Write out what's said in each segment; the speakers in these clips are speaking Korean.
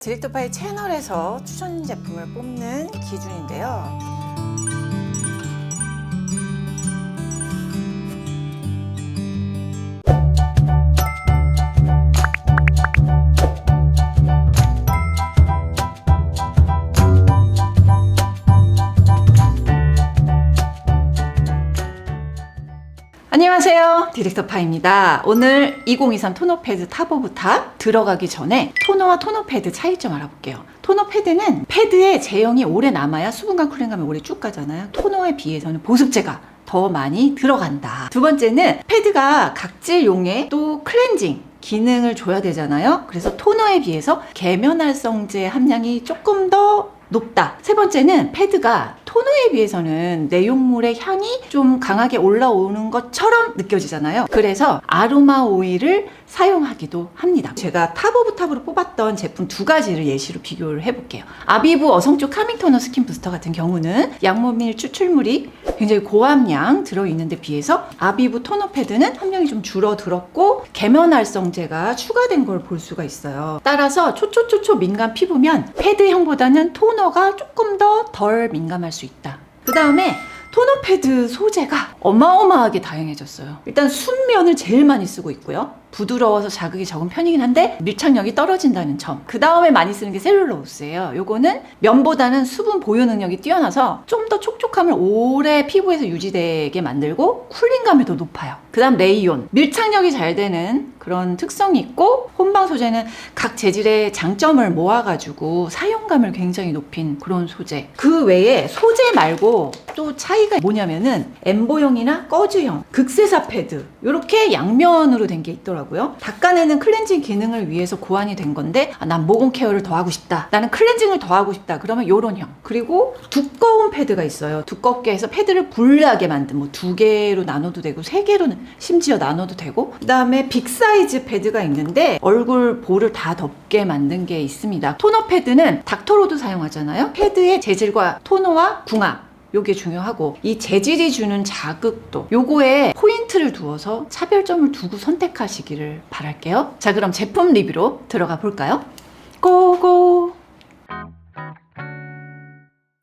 디렉터파이 채널에서 추천 제품을 뽑는 기준인데요. 안녕하세요. 디렉터 파입니다. 오늘 2023 토너 패드 탑 오브 탑 들어가기 전에 토너와 토너 패드 차이점 알아볼게요. 토너 패드는 패드의 제형이 오래 남아야 수분감 쿨링감이 오래 쭉 가잖아요. 토너에 비해서는 보습제가 더 많이 들어간다. 두 번째는 패드가 각질용에 또 클렌징 기능을 줘야 되잖아요. 그래서 토너에 비해서 계면활성제 함량이 조금 더 높다. 세 번째는 패드가 토너에 비해서는 내용물의 향이 좀 강하게 올라오는 것처럼 느껴지잖아요. 그래서 아로마 오일을 사용하기도 합니다. 제가 탑 오브 탑으로 뽑았던 제품 두 가지를 예시로 비교를 해볼게요. 아비브 어성초 카밍 토너 스킨 부스터 같은 경우는 양모밀 추출물이 굉장히 고함량 들어있는데 비해서 아비브 토너 패드는 함량이 좀 줄어들었고 계면활성제가 추가된 걸 볼 수가 있어요. 따라서 초초초초 민감 피부면 패드형보다는 토너 가 조금 더 덜 민감할 수 있다. 그 다음에 토너 패드 소재가 어마어마하게 다양해졌어요. 일단 순면을 제일 많이 쓰고 있고요. 부드러워서 자극이 적은 편이긴 한데 밀착력이 떨어진다는 점. 그 다음에 많이 쓰는 게 셀룰로스예요. 요거는 면보다는 수분 보유 능력이 뛰어나서 좀 더 촉촉함을 오래 피부에서 유지되게 만들고 쿨링감이 더 높아요. 그 다음 레이온. 밀착력이 잘 되는 그런 특성이 있고 혼방 소재는 각 재질의 장점을 모아가지고 사용감을 굉장히 높인 그런 소재. 그 외에 소재 말고 또 차이가 뭐냐면은 엠보형이나 꺼즈형, 극세사 패드 이렇게 양면으로 된 게 있더라고요. 닦아내는 클렌징 기능을 위해서 고안이 된 건데 아, 난 모공 케어를 더 하고 싶다. 나는 클렌징을 더 하고 싶다. 그러면 요런 형. 그리고 두꺼운 패드가 있어요. 두껍게 해서 패드를 분리하게 만든 뭐 두 개로 나눠도 되고 세 개로 심지어 나눠도 되고 그다음에 빅 사이즈 패드가 있는데 얼굴 볼을 다 덮게 만든 게 있습니다. 토너 패드는 닥터로도 사용하잖아요. 패드의 재질과 토너와 궁합 요게 중요하고 이 재질이 주는 자극도 요거에 포인트를 두어서 차별점을 두고 선택하시기를 바랄게요. 자 그럼 제품 리뷰로 들어가 볼까요? 고고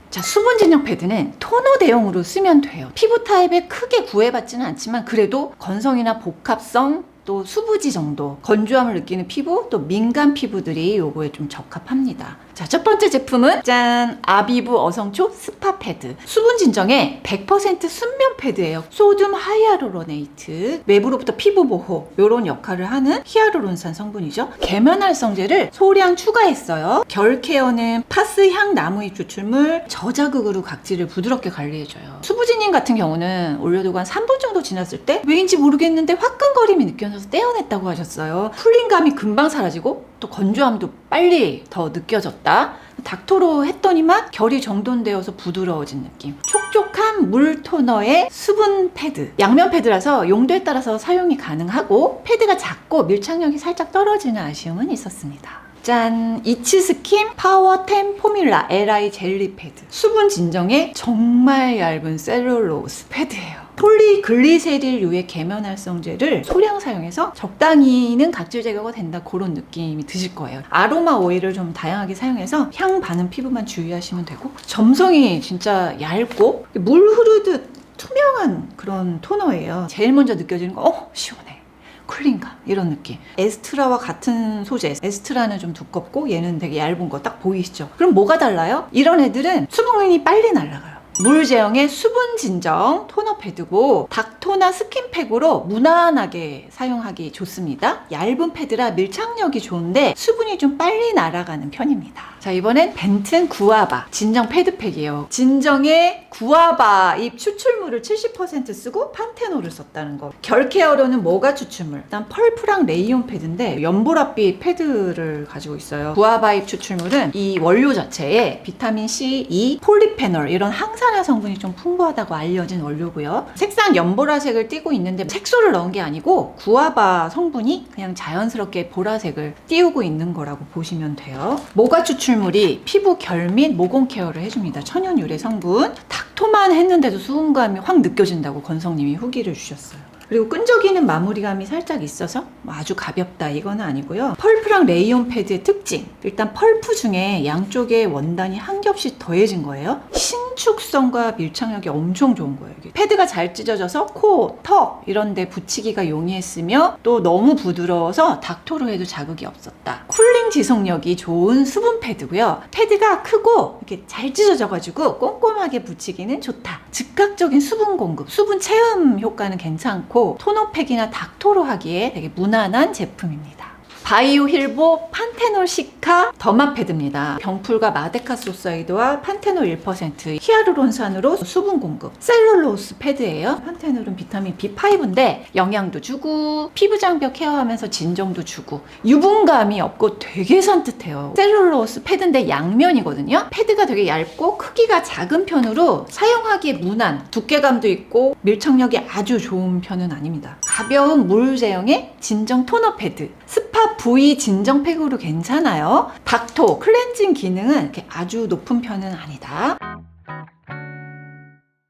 자, 수분 진정 패드는 토너 대용으로 쓰면 돼요. 피부 타입에 크게 구애받지는 않지만 그래도 건성이나 복합성 또 수부지 정도 건조함을 느끼는 피부 또 민감 피부들이 요거에 좀 적합합니다. 자, 첫 번째 제품은 짠 아비브 어성초 스파 패드 수분 진정에 100% 순면 패드예요. 소듐 하이아루로네이트 외부로부터 피부 보호 요런 역할을 하는 히아루론산 성분이죠. 계면 활성제를 소량 추가했어요. 결 케어는 파스 향 나무잎 추출물 저자극으로 각질을 부드럽게 관리해줘요. 수부지님 같은 경우는 올려두고 한 3분 정도 지났을 때 왜인지 모르겠는데 화끈거림이 느껴져서 떼어냈다고 하셨어요. 쿨링감이 금방 사라지고 또 건조함도 빨리 더 느껴졌다. 닥터로 했더니만 결이 정돈되어서 부드러워진 느낌. 촉촉한 물 토너의 수분 패드. 양면 패드라서 용도에 따라서 사용이 가능하고 패드가 작고 밀착력이 살짝 떨어지는 아쉬움은 있었습니다. 짠! 이츠스킨 파워템 포뮬라 LI 젤리 패드. 수분 진정에 정말 얇은 셀룰로스 패드예요. 폴리글리세릴류의 계면활성제를 소량 사용해서 적당히는 각질 제거가 된다 그런 느낌이 드실 거예요. 아로마 오일을 좀 다양하게 사용해서 향 바는 피부만 주의하시면 되고 점성이 진짜 얇고 물 흐르듯 투명한 그런 토너예요. 제일 먼저 느껴지는 거, 어 시원해. 쿨링감 이런 느낌 에스트라와 같은 소재 에스트라는 좀 두껍고 얘는 되게 얇은 거 딱 보이시죠 그럼 뭐가 달라요? 이런 애들은 수분이 빨리 날아가요 물 제형의 수분 진정 토너 패드고 닥 토나 스킨팩으로 무난하게 사용하기 좋습니다. 얇은 패드라 밀착력이 좋은데 수분이 좀 빨리 날아가는 편입니다. 자 이번엔 벤튼 구아바 진정 패드팩이에요. 진정의 구아바 잎 추출물을 70% 쓰고 판테놀을 썼다는 거. 결 케어로는 뭐가 추출물? 일단 펄프랑 레이온 패드인데 연보랏빛 패드를 가지고 있어요. 구아바 잎 추출물은 이 원료 자체에 비타민 C, E, 폴리페놀 이런 항산화 성분이 좀 풍부하다고 알려진 원료고요. 색상 연보라 색을 띠고 있는데 색소를 넣은 게 아니고 구아바 성분이 그냥 자연스럽게 보라색을 띄우고 있는 거라고 보시면 돼요. 모가 추출물이 피부 결 및 모공 케어를 해줍니다. 천연 유래 성분. 닥토만 했는데도 수분감이 확 느껴진다고 건성님이 후기를 주셨어요. 그리고 끈적이는 마무리감이 살짝 있어서 뭐 아주 가볍다 이거는 아니고요. 펄프랑 레이온 패드의 특징. 일단 펄프 중에 양쪽에 원단이 한 겹씩 더해진 거예요. 신 축성과 밀착력이 엄청 좋은 거예요. 이게. 패드가 잘 찢어져서 코, 턱 이런 데 붙이기가 용이했으며 또 너무 부드러워서 닥토로 해도 자극이 없었다. 쿨링 지속력이 좋은 수분 패드고요. 패드가 크고 이렇게 잘 찢어져가지고 꼼꼼하게 붙이기는 좋다. 즉각적인 수분 공급, 수분 체험 효과는 괜찮고 토너팩이나 닥토로 하기에 되게 무난한 제품입니다. 바이오 힐보 판테놀 시카 더마 패드입니다. 병풀과 마데카 소사이드와 판테놀 1% 히아루론산으로 수분 공급 셀룰로스 패드예요. 판테놀은 비타민 B5인데 영양도 주고 피부 장벽 케어하면서 진정도 주고 유분감이 없고 되게 산뜻해요. 셀룰로스 패드인데 양면이거든요. 패드가 되게 얇고 크기가 작은 편으로 사용하기에 무난 두께감도 있고 밀착력이 아주 좋은 편은 아닙니다. 가벼운 물 제형의 진정 토너 패드 스파 V 진정 팩으로 괜찮아요. 닥토 클렌징 기능은 아주 높은 편은 아니다.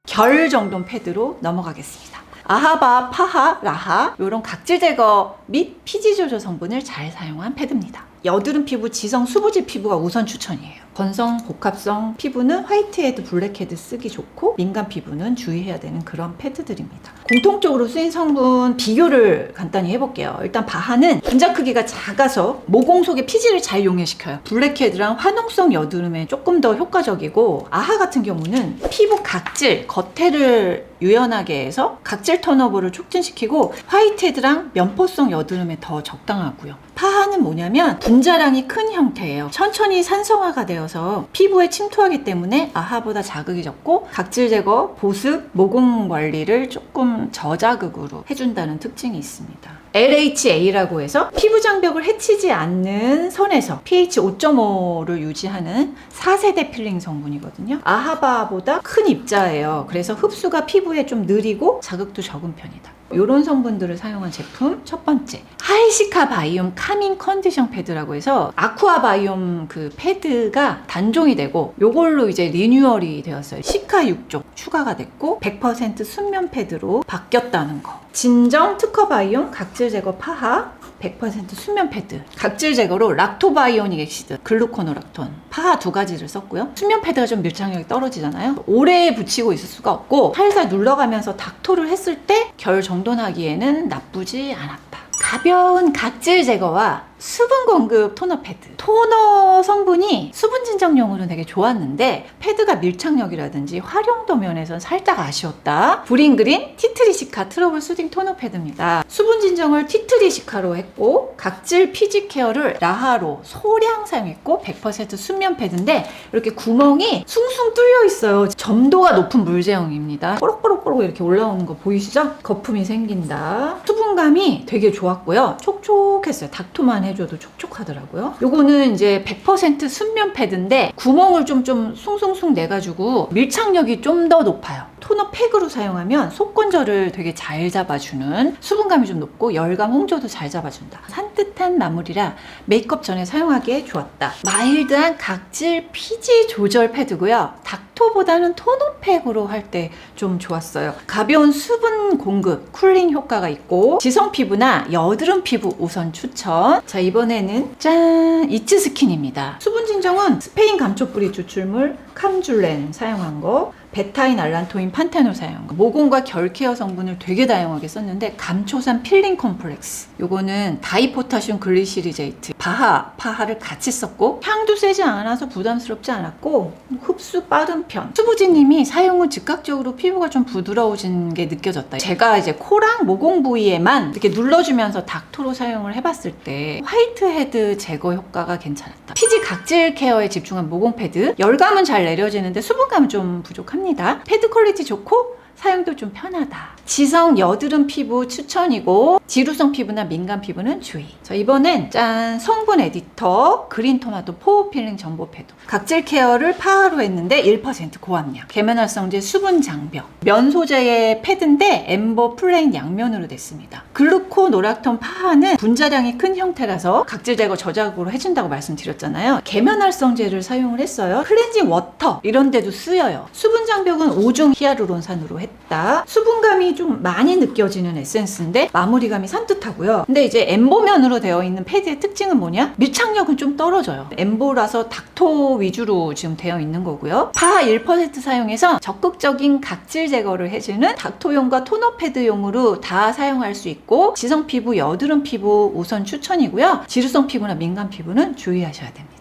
결 정도 패드로 넘어가겠습니다. 아하바, 파하, 라하 이런 각질 제거 및 피지 조절 성분을 잘 사용한 패드입니다. 여드름 피부, 지성 수부지 피부가 우선 추천이에요. 건성, 복합성 피부는 화이트헤드, 블랙헤드 쓰기 좋고 민감 피부는 주의해야 되는 그런 패드들입니다. 공통적으로 쓰인 성분 비교를 간단히 해볼게요. 일단 바하는 분자 크기가 작아서 모공 속의 피지를 잘 용해시켜요. 블랙헤드랑 화농성 여드름에 조금 더 효과적이고 아하 같은 경우는 피부 각질, 겉에를 유연하게 해서 각질 턴오버를 촉진시키고 화이트헤드랑 면포성 여드름에 더 적당하고요. 파하는 뭐냐면 분자량이 큰 형태예요. 천천히 산성화가 되어 서 피부에 침투하기 때문에 아하보다 자극이 적고 각질 제거, 보습, 모공 관리를 조금 저자극으로 해준다는 특징이 있습니다. LHA라고 해서 피부 장벽을 해치지 않는 선에서 pH 5.5를 유지하는 4세대 필링 성분이거든요. 아하바보다 큰 입자예요. 그래서 흡수가 피부에 좀 느리고 자극도 적은 편이다. 이런 성분들을 사용한 제품 첫 번째 하이시카 바이옴 카밍 컨디션 패드라고 해서 아쿠아 바이옴 그 패드가 단종이 되고 요걸로 이제 리뉴얼이 되었어요. 시카 6종 추가가 됐고 100% 순면 패드로 바뀌었다는 거. 진정 특허 바이옴 각질 제거 파하 100% 수면 패드 각질 제거로 락토바이오닉 엑시드 글루코노락톤 파하 두 가지를 썼고요. 수면 패드가 좀 밀착력이 떨어지잖아요. 오래 붙이고 있을 수가 없고 살살 눌러가면서 닥토를 했을 때 결 정돈하기에는 나쁘지 않았다. 가벼운 각질 제거와 수분 공급 토너 패드. 토너 성분이 수분 진정용으로는 되게 좋았는데 패드가 밀착력이라든지 활용도 면에선 살짝 아쉬웠다. 브링그린 티트리시카 트러블 수딩 토너 패드입니다. 수분 진정을 티트리시카로 했고 각질 피지 케어를 라하로 소량 사용했고 100% 순면 패드인데 이렇게 구멍이 숭숭 뚫려 있어요. 점도가 높은 물 제형입니다. 뽀록뽀록뽀록 이렇게 올라오는 거 보이시죠? 거품이 생긴다. 수분감이 되게 좋았고요. 촉촉했어요. 닥토만 해줘도 촉촉하더라고요. 요거는 이제 100% 순면 패드인데 구멍을 좀 좀 숭숭숭 내가지고 밀착력이 좀 더 높아요. 토너 팩으로 사용하면 속건절을 되게 잘 잡아주는 수분감이 좀 높고 열감 홍조도 잘 잡아준다. 산뜻한 마무리라 메이크업 전에 사용하기에 좋았다. 마일드한 각질 피지 조절 패드고요. 닥토보다는 토너 팩으로 할 때 좀 좋았어요. 가벼운 수분 공급, 쿨링 효과가 있고 지성 피부나 여드름 피부 우선 추천. 자 이번에는 짠 이츠 스킨입니다. 수분 진정은 스페인 감초 뿌리 추출물 캄줄렌 사용한 거. 베타인 알란토인 거 모공과 결 케어 성분을 되게 다양하게 썼는데 감초산 필링 컴플렉스. 요거는 다이포타슘 글리시리제이트. 바하 파하를 같이 썼고 향도 세지 않아서 부담스럽지 않았고 흡수 빠른 편. 수부지님이 사용 후 즉각적으로 피부가 좀 부드러워진 게 느껴졌다. 제가 이제 코랑 모공 부위에만 이렇게 눌러주면서 닥토로 사용을 해봤을 때 화이트헤드 제거 효과가 괜찮았다. 피지 각질 케어에 집중한 모공 패드. 열감은 잘 내려지는데 수분감은 좀 부족합니다 패드 퀄리티 좋고 사용도 좀 편하다. 지성 여드름 피부 추천이고 지루성 피부나 민감 피부는 주의. 자 이번엔 짠 성분 에디터 그린 토마토 포 필링 전보 패드. 각질 케어를 파하로 했는데 1% 고함량. 계면활성제 수분 장벽. 면 소재의 패드인데 엠버 플레인 양면으로 됐습니다. 글루코 노락톤 파하는 분자량이 큰 형태라서 각질 제거 저작으로 해준다고 말씀드렸잖아요. 계면활성제를 사용을 했어요. 클렌징 워터 이런 데도 쓰여요. 수분 장벽은 오중 히아루론산으로 했 했다. 수분감이 좀 많이 느껴지는 에센스인데 마무리감이 산뜻하고요. 근데 이제 엠보면으로 되어 있는 패드의 특징은 뭐냐? 밀착력은 좀 떨어져요. 엠보라서 닥토 위주로 지금 되어 있는 거고요. 파 1% 사용해서 적극적인 각질 제거를 해주는 닥토용과 토너 패드용으로 다 사용할 수 있고 지성 피부, 여드름 피부 우선 추천이고요. 지루성 피부나 민감 피부는 주의하셔야 됩니다.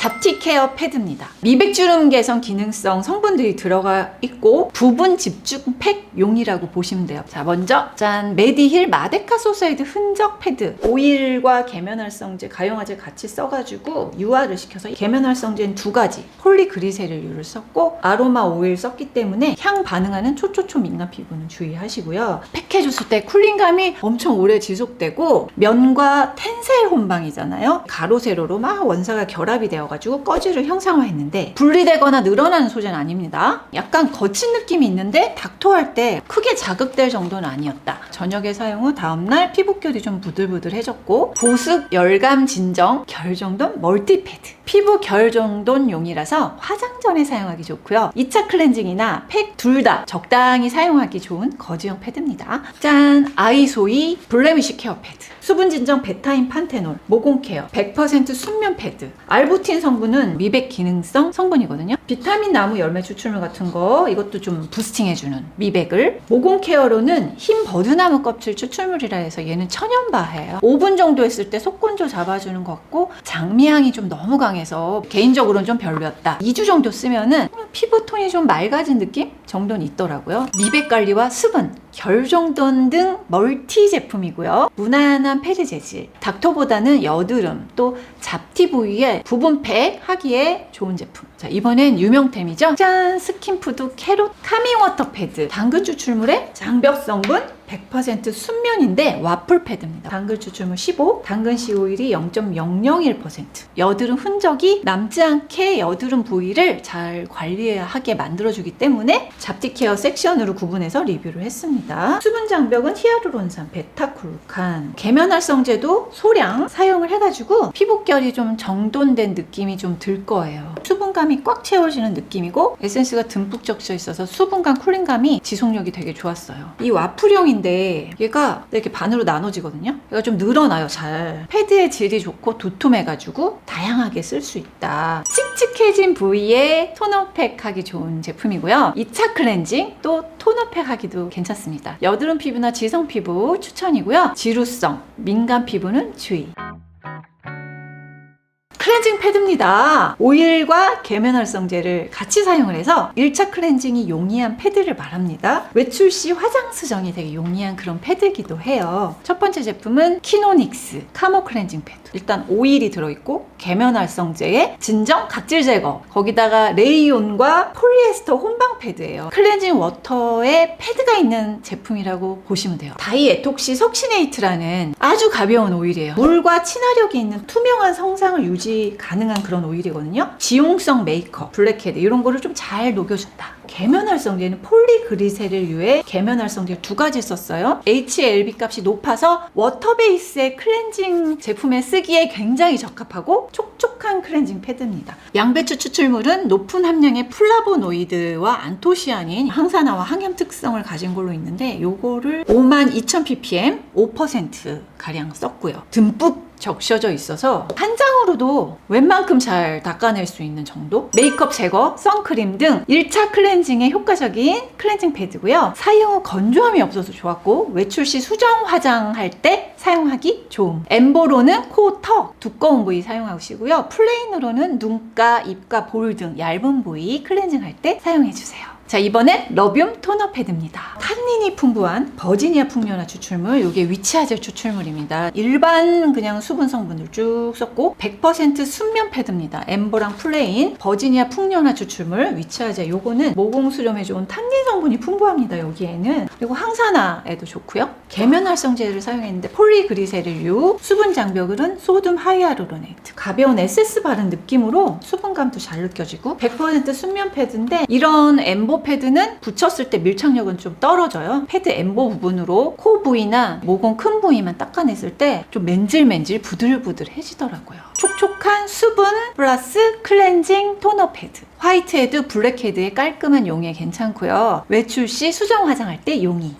잡티 케어 패드입니다. 미백주름 개선 기능성 성분들이 들어가 있고 부분 집중 팩 용이라고 보시면 돼요. 자, 먼저 짠 메디힐 마데카 소사이드 흔적 패드 오일과 계면활성제, 가용화제 같이 써가지고 유화를 시켜서 계면활성제는 두 가지 폴리그리세릴유를 썼고 아로마 오일 썼기 때문에 향 반응하는 초초초 민감 피부는 주의하시고요. 팩해줬을 때 쿨링감이 엄청 오래 지속되고 면과 텐셀 혼방이잖아요. 가로 세로로 막 원사가 결합이 되어가지고 꺼지를 형상화했는데 분리되거나 늘어나는 소재는 아닙니다. 약간 거친 느낌이 있는데 닥토할 때 크게 자극될 정도는 아니었다. 저녁에 사용 후 다음날 피부결이 좀 부들부들해졌고 보습, 열감 진정, 결 정돈 멀티패드 피부 결 정돈 용이라서 화장 전에 사용하기 좋고요. 2차 클렌징이나 팩 둘 다 적당히 사용하기 좋은 거즈형 패드입니다. 짠! 아이소이 블레미쉬 케어 패드 수분 진정 베타인 판테놀 모공 케어 100% 순면 패드 알부틴 성분은 미백 기능성 성분이거든요. 비타민 나무 열매 추출물 같은 거 이것도 좀 부스팅해주는 미백을 모공 케어로는 흰 버드나무 껍질 추출물이라 해서 얘는 천연바해요. 5분 정도 했을 때 속건조 잡아주는 것 같고 장미향이 좀 너무 강해서 개인적으로는 좀 별로였다. 2주 정도 쓰면은 피부톤이 좀 맑아진 느낌 정도는 있더라고요. 미백 관리와 수분, 결정돈 등 멀티 제품이고요. 무난한 패드 재질, 닥터보다는 여드름 또 잡티 부위에 부분팩 하기에 좋은 제품. 자 이번엔 유명템이죠. 짠 스킨푸드 캐롯 카밍워터 패드. 당근 추출물에 장벽 성분 100% 순면인데 와플 패드입니다. 당근 추출물 15, 당근 씨 오일이 0.001%. 여드름 흔적이 남지 않게 여드름 부위를 잘 관리하게 만들어주기 때문에 잡티 케어 섹션으로 구분해서 리뷰를 했습니다. 수분 장벽은 히아루론산, 베타글루칸, 계면활성제도 소량 사용을 해가지고 피부결이 좀 정돈된 느낌이 좀 들 거예요. 수분감이 꽉 채워지는 느낌이고 에센스가 듬뿍 적셔 있어서 수분감 쿨링감이 지속력이 되게 좋았어요. 이 와플형인 데 얘가 이렇게 반으로 나눠지거든요. 얘가 좀 늘어나요, 잘. 패드의 질이 좋고 도톰해가지고 다양하게 쓸 수 있다. 칙칙해진 부위에 토너팩 하기 좋은 제품이고요. 2차 클렌징 또 토너팩 하기도 괜찮습니다. 여드름 피부나 지성 피부 추천이고요. 지루성, 민감 피부는 주의. 클렌징 패드입니다. 오일과 계면활성제를 같이 사용을 해서 1차 클렌징이 용이한 패드를 말합니다. 외출 시 화장 수정이 되게 용이한 그런 패드이기도 해요. 첫 번째 제품은 키노닉스 카모 클렌징 패드. 일단 오일이 들어있고 계면활성제에 진정 각질 제거 거기다가 레이온과 폴리에스터 혼방 패드예요. 클렌징 워터에 패드가 있는 제품이라고 보시면 돼요. 다이에톡시 석시네이트라는 아주 가벼운 오일이에요. 물과 친화력이 있는 투명한 성상을 유지 가능한 그런 오일이거든요. 지용성 메이크업, 블랙헤드 이런 거를 좀 잘 녹여준다. 계면활성제는 폴리그리세릴유의 계면활성제 두 가지 썼어요. HLB 값이 높아서 워터 베이스의 클렌징 제품에 쓰기에 굉장히 적합하고 촉촉한 클렌징 패드입니다. 양배추 추출물은 높은 함량의 플라보노이드와 안토시아닌 항산화와 항염 특성을 가진 걸로 있는데 요거를 52,000ppm 5% 가량 썼고요. 듬뿍 적셔져 있어서 한 장으로도 웬만큼 잘 닦아낼 수 있는 정도? 메이크업 제거, 선크림 등 1차 클렌징에 효과적인 클렌징 패드고요. 사용 후 건조함이 없어서 좋았고 외출 시 수정 화장할 때 사용하기 좋음. 엠보로는 코, 턱, 두꺼운 부위 사용하시고요. 플레인으로는 눈가, 입가, 볼 등 얇은 부위 클렌징 할 때 사용해 주세요. 자 이번엔 러뷴 토너 패드입니다. 탄닌이 풍부한 버지니아 풍요나 추출물 이게 위치아젤 추출물입니다. 일반 그냥 수분 성분을 쭉 썼고 100% 순면 패드입니다. 엠보랑 플레인 버지니아 풍요나 추출물 위치아젤 요거는 모공 수렴에 좋은 탄닌 성분이 풍부합니다. 여기에는 그리고 항산화에도 좋고요. 계면 활성제를 사용했는데 폴리그리세릴유 수분 장벽은 소듐 하이아루로네이트 가벼운 SS 바른 느낌으로 수분감도 잘 느껴지고 100% 순면 패드인데 이런 엠보 패드는 붙였을 때 밀착력은 좀 떨어져요. 패드 엠보 부분으로 코 부위나 모공 큰 부위만 닦아냈을 때 좀 맨질맨질 부들부들해지더라고요. 촉촉한 수분 플러스 클렌징 토너 패드. 화이트헤드, 블랙헤드의 깔끔한 용에 괜찮고요. 외출 시 수정 화장할 때 용이.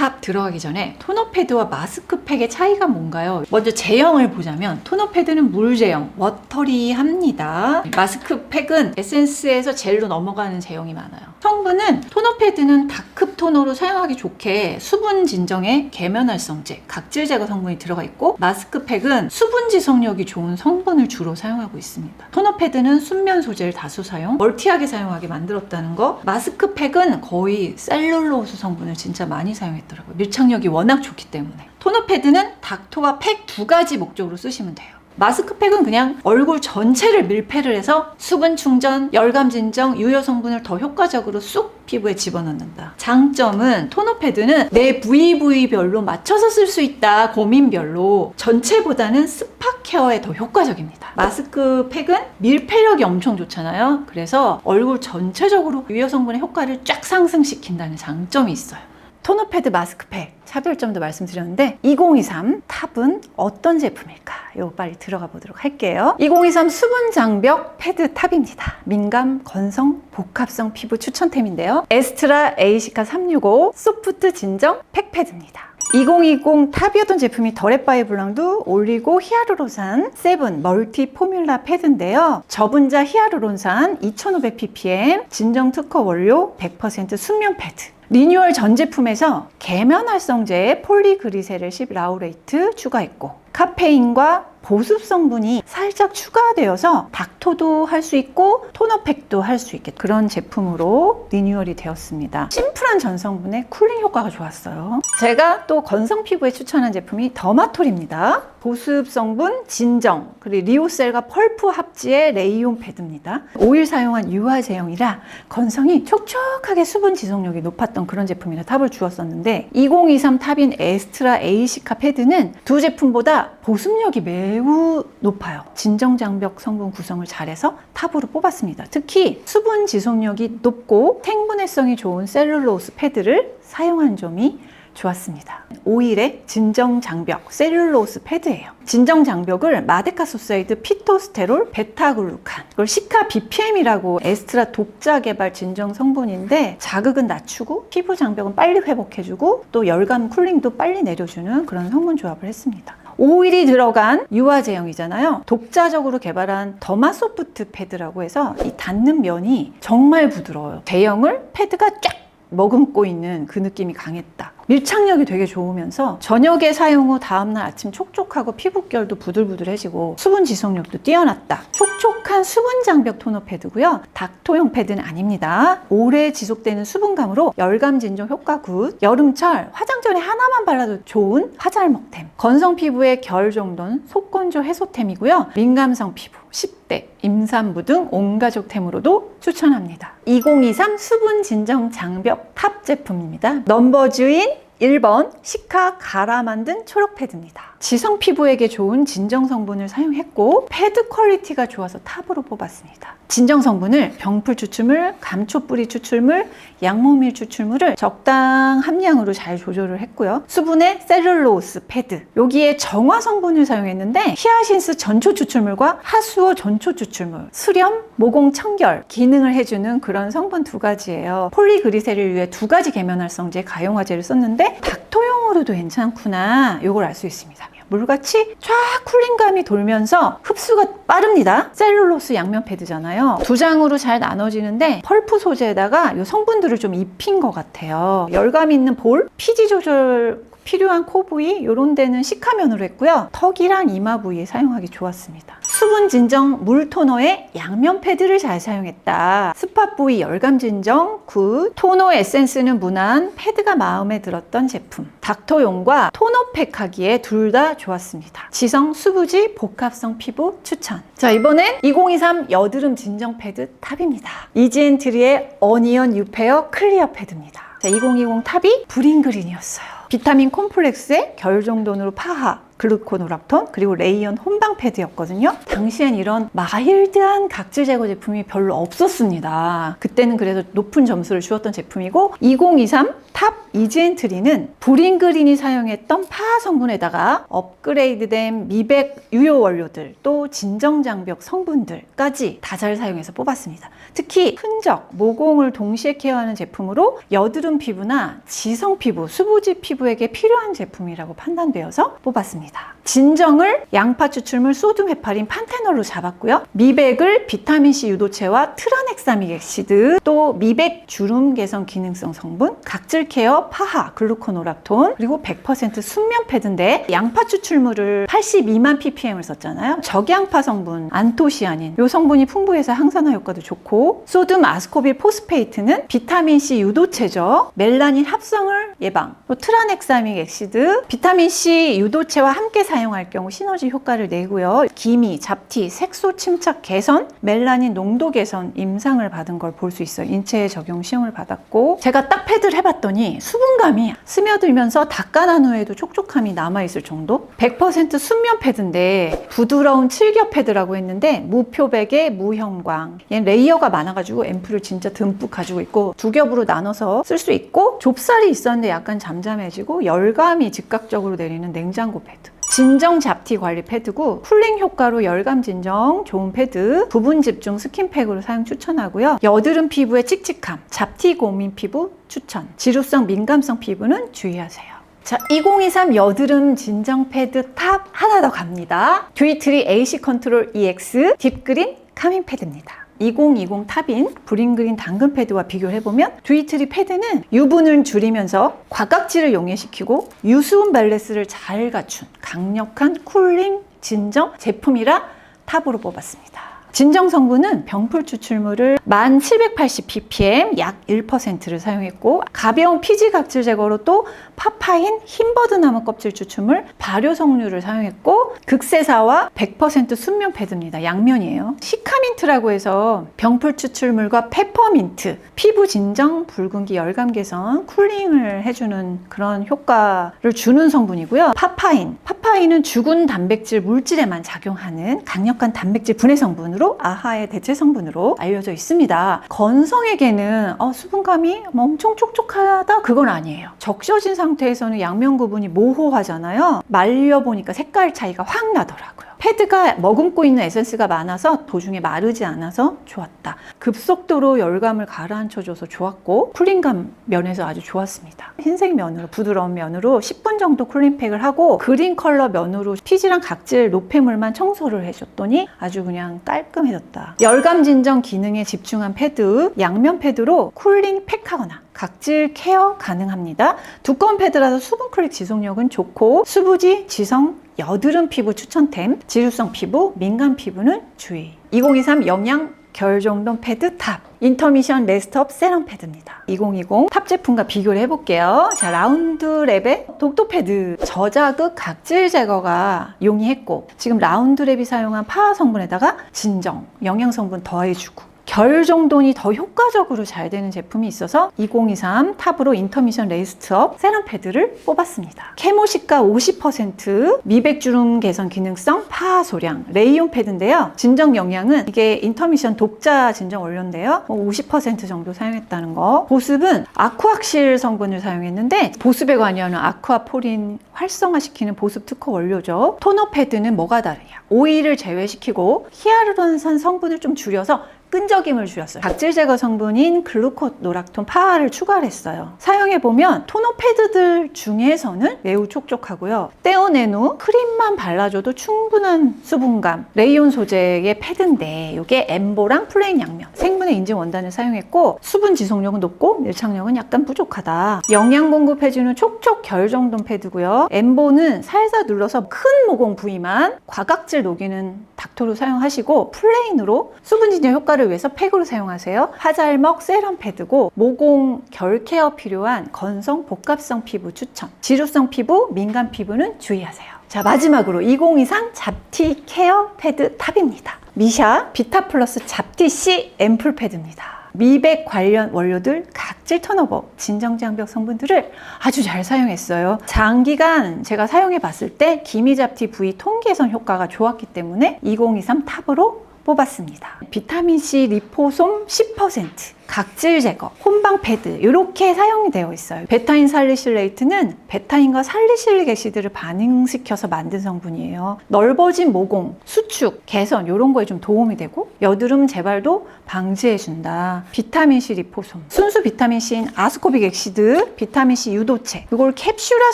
탑 들어가기 전에 토너 패드와 마스크 팩의 차이가 뭔가요? 먼저 제형을 보자면 토너 패드는 물 제형, 워터리합니다. 마스크 팩은 에센스에서 젤로 넘어가는 제형이 많아요. 성분은 토너 패드는 다크 토너로 사용하기 좋게 수분 진정에 계면활성제, 각질 제거 성분이 들어가 있고 마스크팩은 수분 지속력이 좋은 성분을 주로 사용하고 있습니다. 토너 패드는 순면 소재를 다수 사용, 멀티하게 사용하게 만들었다는 거. 마스크팩은 거의 셀룰로스 성분을 진짜 많이 사용했더라고요. 밀착력이 워낙 좋기 때문에. 토너 패드는 닥토와 팩 두 가지 목적으로 쓰시면 돼요. 마스크팩은 그냥 얼굴 전체를 밀폐를 해서 수분 충전, 열감 진정, 유효 성분을 더 효과적으로 쑥 피부에 집어넣는다. 장점은 토너 패드는 내 부위 부위별로 맞춰서 쓸 수 있다. 고민별로 전체보다는 스파 케어에 더 효과적입니다. 마스크팩은 밀폐력이 엄청 좋잖아요. 그래서 얼굴 전체적으로 유효 성분의 효과를 쫙 상승시킨다는 장점이 있어요. 토너 패드 마스크팩 차별점도 말씀드렸는데 2023 탑은 어떤 제품일까? 이거 빨리 들어가 보도록 할게요. 2023 수분 장벽 패드 탑입니다. 민감, 건성, 복합성 피부 추천템인데요. 에스트라 에이시카 365 소프트 진정 팩 패드입니다. 2020 탑이었던 제품이 더레바이 블랑도 올리고 히아루론산 세븐 멀티 포뮬라 패드인데요. 저분자 히아루론산 2500ppm 진정 특허 원료 100% 순면 패드. 리뉴얼 전 제품에서 계면 활성제에 폴리그리세를 10 라우레이트 추가했고 카페인과 보습 성분이 살짝 추가되어서 닥토도 할 수 있고 토너팩도 할 수 있게 그런 제품으로 리뉴얼이 되었습니다. 심플한 전성분에 쿨링 효과가 좋았어요. 제가 또 건성 피부에 추천한 제품이 더마톨입니다. 보습 성분 진정 그리고 리오셀과 펄프 합지의 레이온 패드입니다. 오일 사용한 유화 제형이라 건성이 촉촉하게 수분 지속력이 높았던 그런 제품이라 탑을 주었었는데 2023 탑인 에스트라 에이시카 패드는 두 제품보다 보습력이 매우 높아요. 진정 장벽 성분 구성을 잘해서 탑으로 뽑았습니다. 특히 수분 지속력이 높고 생분해성이 좋은 셀룰로스 패드를 사용한 점이 좋았습니다. 오일의 진정 장벽 셀룰로스 패드예요. 진정 장벽을 마데카소사이드 피토스테롤 베타글루칸 이걸 시카 BPM이라고 에스트라 독자 개발 진정 성분인데 자극은 낮추고 피부 장벽은 빨리 회복해주고 또 열감 쿨링도 빨리 내려주는 그런 성분 조합을 했습니다. 오일이 들어간 유화 제형이잖아요. 독자적으로 개발한 더마 소프트 패드라고 해서 이 닿는 면이 정말 부드러워요. 제형을 패드가 쫙 머금고 있는 그 느낌이 강했다. 밀착력이 되게 좋으면서 저녁에 사용 후 다음날 아침 촉촉하고 피부결도 부들부들해지고 수분 지속력도 뛰어났다. 촉촉한 수분 장벽 토너 패드고요. 닥토형 패드는 아닙니다. 오래 지속되는 수분감으로 열감 진정 효과 굿. 여름철 화장 전에 하나만 발라도 좋은 화잘먹템. 건성 피부의 결 정도는 속건조 해소템이고요. 민감성 피부, 10대, 임산부 등 온 가족템으로도 추천합니다. 2023 수분 진정 장벽 탑 제품입니다. 넘버주인 1번 시카 갈아 만든 초록 패드입니다. 지성 피부에게 좋은 진정 성분을 사용했고 패드 퀄리티가 좋아서 탑으로 뽑았습니다. 진정 성분을 병풀 추출물, 감초 뿌리 추출물, 양모밀 추출물을 적당 함량으로 잘 조절을 했고요. 수분의 셀룰로스 패드 여기에 정화 성분을 사용했는데 히아신스 전초 추출물과 하수오 전초 추출물, 수렴, 모공 청결 기능을 해주는 그런 성분 두 가지예요. 폴리그리셀을 위해 두 가지 계면활성제 가용화제를 썼는데 닥토용으로도 괜찮구나 이걸 알 수 있습니다. 물같이 쫙 쿨링감이 돌면서 흡수가 빠릅니다. 셀룰로스 양면 패드잖아요. 두 장으로 잘 나눠지는데 펄프 소재에다가 이 성분들을 좀 입힌 것 같아요. 열감 있는 볼, 피지 조절 필요한 코 부위 이런 데는 시카면으로 했고요. 턱이랑 이마 부위에 사용하기 좋았습니다. 수분 진정 물 토너에 양면 패드를 잘 사용했다. 스팟 부위 열감 진정 굿. 토너 에센스는 무난, 패드가 마음에 들었던 제품. 닥터용과 토너팩 하기에 둘 다 좋았습니다. 지성 수부지 복합성 피부 추천. 자, 이번엔 2023 여드름 진정 패드 탑입니다. 이지엔트리의 어니언 유페어 클리어 패드입니다. 자, 2020 탑이 브링그린이었어요. 비타민 콤플렉스의 결정돈으로 파하, 글루코노락톤 그리고 레이온 혼방 패드였거든요. 당시엔 이런 마일드한 각질 제거 제품이 별로 없었습니다. 그때는 그래서 높은 점수를 주었던 제품이고 2023 탑 이지엔트리는 브링그린이 사용했던 파 성분에다가 업그레이드된 미백 유효 원료들 또 진정 장벽 성분들까지 다 잘 사용해서 뽑았습니다. 특히 흔적, 모공을 동시에 케어하는 제품으로 여드름 피부나 지성 피부, 수부지 피부에게 필요한 제품이라고 판단되어서 뽑았습니다. 진정을 양파 추출물 소듐 헤파린 판테놀로 잡았고요. 미백을 비타민 C 유도체와 트라넥사믹 액시드, 또 미백 주름 개선 기능성 성분, 각질 케어 파하 글루코노락톤, 그리고 100% 순면 패드인데 양파 추출물을 82만 ppm을 썼잖아요. 적양파 성분 안토시아닌 이 성분이 풍부해서 항산화 효과도 좋고 소듐 아스코빌 포스페이트는 비타민 C 유도체죠. 멜라닌 합성을 예방. 또 트라넥사믹 액시드 비타민 C 유도체와 함께 사용할 경우 시너지 효과를 내고요. 기미, 잡티, 색소 침착 개선, 멜라닌 농도 개선 임상을 받은 걸 볼 수 있어요. 인체에 적용 시험을 받았고 제가 딱 패드를 해봤더니 수분감이 스며들면서 닦아 난 후에도 촉촉함이 남아있을 정도? 100% 순면 패드인데 부드러운 칠겹 패드라고 했는데 무표백에 무형광 얘는 레이어가 많아가지고 앰플을 진짜 듬뿍 가지고 있고 두 겹으로 나눠서 쓸 수 있고 좁쌀이 있었는데 약간 잠잠해지고 열감이 즉각적으로 내리는 냉장고 패드 진정 잡티 관리 패드고 쿨링 효과로 열감 진정 좋은 패드 부분 집중 스킨팩으로 사용 추천하고요 여드름 피부의 칙칙함 잡티 고민 피부 추천 지루성 민감성 피부는 주의하세요 자, 2023 여드름 진정 패드 탑 하나 더 갑니다. 듀이트리 AC 컨트롤 EX 딥그린 카밍 패드입니다. 2020 탑인 브링그린 당근 패드와 비교를 해보면 듀이트리 패드는 유분을 줄이면서 과각질을 용해시키고 유수분 밸런스를 잘 갖춘 강력한 쿨링 진정 제품이라 탑으로 뽑았습니다. 진정 성분은 병풀 추출물을 1780ppm 약 1%를 사용했고 가벼운 피지 각질 제거로 또 파파인 흰버드 나무 껍질 추출물 발효 석류를 사용했고 극세사와 100% 순면 패드입니다. 양면이에요. 시카민트라고 해서 병풀 추출물과 페퍼민트 피부 진정, 붉은기 열감 개선, 쿨링을 해주는 그런 효과를 주는 성분이고요. 파파인 파파인은 죽은 단백질 물질에만 작용하는 강력한 단백질 분해 성분으로 아하의 대체 성분으로 알려져 있습니다. 건성에게는 어, 수분감이 뭐 엄청 촉촉하다 그건 아니에요. 적셔진 상태에서는 양면 구분이 모호하잖아요. 말려 보니까 색깔 차이가 확 나더라고요. 패드가 머금고 있는 에센스가 많아서 도중에 마르지 않아서 좋았다. 급속도로 열감을 가라앉혀줘서 좋았고 쿨링감 면에서 아주 좋았습니다. 흰색 면으로 부드러운 면으로 10분 정도 쿨링팩을 하고 그린 컬러 면으로 피지랑 각질 노폐물만 청소를 해줬더니 아주 그냥 깔끔해졌다. 열감 진정 기능에 집중한 패드 양면 패드로 쿨링 팩하거나 각질 케어 가능합니다. 두꺼운 패드라서 수분 클릭 지속력은 좋고 수부지, 지성, 여드름 피부 추천템, 지루성 피부, 민감 피부는 주의. 2023 영양 결정돈 패드 탑 인터미션 레스트업 세럼 패드입니다. 2020 탑 제품과 비교를 해볼게요. 자 라운드 랩의 독도 패드. 저자극 각질 제거가 용이했고 지금 라운드 랩이 사용한 파워 성분에다가 진정 영양 성분 더해주고 결정돈이 더 효과적으로 잘 되는 제품이 있어서 2023 탑으로 인터미션 레이스트업 세럼 패드를 뽑았습니다. 케모시가 50% 미백 주름 개선 기능성 파하 소량 레이온 패드인데요. 진정 영양은 이게 인터미션 독자 진정 원료인데요. 50% 정도 사용했다는 거. 보습은 아쿠악실 성분을 사용했는데 보습에 관여하는 아쿠아포린 활성화시키는 보습 특허 원료죠. 토너 패드는 뭐가 다르냐? 오일을 제외시키고 히아루론산 성분을 좀 줄여서 끈적임을 줄였어요. 각질 제거 성분인 글루코 노락톤 파화를 추가를 했어요. 사용해 보면 토너 패드들 중에서는 매우 촉촉하고요. 떼어낸 후 크림만 발라줘도 충분한 수분감. 레이온 소재의 패드인데 이게 엠보랑 플레인 양면 생분해 인증 원단을 사용했고 수분 지속력은 높고 밀착력은 약간 부족하다. 영양 공급해주는 촉촉 결정돈 패드고요. 엠보는 살살 눌러서 큰 모공 부위만 과각질 녹이는 닥터로 사용하시고 플레인으로 수분 진정 효과를 위해서 팩으로 사용하세요. 하잘먹 세럼 패드고 모공 결 케어 필요한 건성 복합성 피부 추천. 지루성 피부, 민감 피부는 주의하세요. 자 마지막으로 2023 잡티 케어 패드 탑입니다. 미샤 비타 플러스 잡티 C 앰플 패드입니다. 미백 관련 원료들 각질 턴오버 진정장벽 성분들을 아주 잘 사용했어요. 장기간 제가 사용해 봤을 때 기미잡티 부위 통개선 효과가 좋았기 때문에 2023 탑으로 뽑았습니다. 비타민C 리포솜 10%, 각질 제거, 혼방 패드 이렇게 사용이 되어 있어요. 베타인 살리실레이트는 베타인과 살리실릭 애시드를 반응시켜서 만든 성분이에요. 넓어진 모공, 수축, 개선 이런 거에 좀 도움이 되고 여드름 재발도 방지해준다. 비타민C 리포솜, 순수 비타민C인 아스코빅 엑시드, 비타민C 유도체 이걸 캡슐화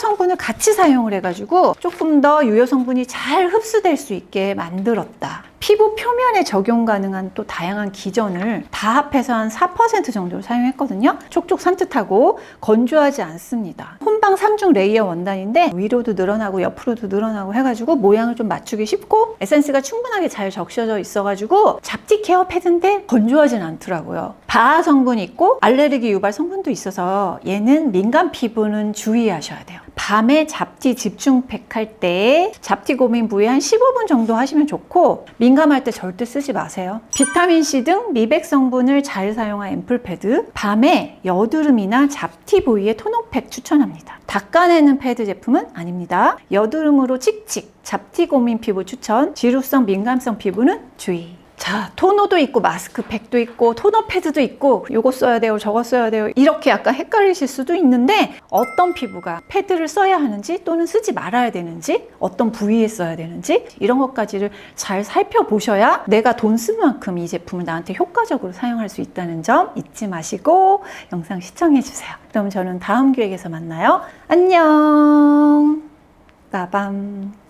성분을 같이 사용을 해가지고 조금 더 유효 성분이 잘 흡수될 수 있게 만들었다. 피부 표면에 적용 가능한 또 다양한 기전을 다 합해서 한 4% 정도를 사용했거든요. 촉촉 산뜻하고 건조하지 않습니다. 혼방 3중 레이어 원단인데 위로도 늘어나고 옆으로도 늘어나고 해가지고 모양을 좀 맞추기 쉽고 에센스가 충분하게 잘 적셔져 있어가지고 잡티 케어 패드인데 건조하진 않더라고요. 바하 성분이 있고 알레르기 유발 성분도 있어서 얘는 민감 피부는 주의하셔야 돼요. 밤에 잡티 집중팩 할 때 잡티 고민 부위 한 15분 정도 하시면 좋고 민감할 때 절대 쓰지 마세요. 비타민 C 등 미백 성분을 잘 사용한 앰플 패드 밤에 여드름이나 잡티 부위에 토너팩 추천합니다. 닦아내는 패드 제품은 아닙니다. 여드름으로 칙칙 잡티 고민 피부 추천 지루성 민감성 피부는 주의. 자, 토너도 있고 마스크팩도 있고 토너 패드도 있고 요거 써야 돼요, 저거 써야 돼요. 이렇게 약간 헷갈리실 수도 있는데 어떤 피부가 패드를 써야 하는지 또는 쓰지 말아야 되는지 어떤 부위에 써야 되는지 이런 것까지를 잘 살펴보셔야 내가 돈 쓴 만큼 이 제품을 나한테 효과적으로 사용할 수 있다는 점 잊지 마시고 영상 시청해 주세요. 그럼 저는 다음 기획에서 만나요. 안녕. 빠밤.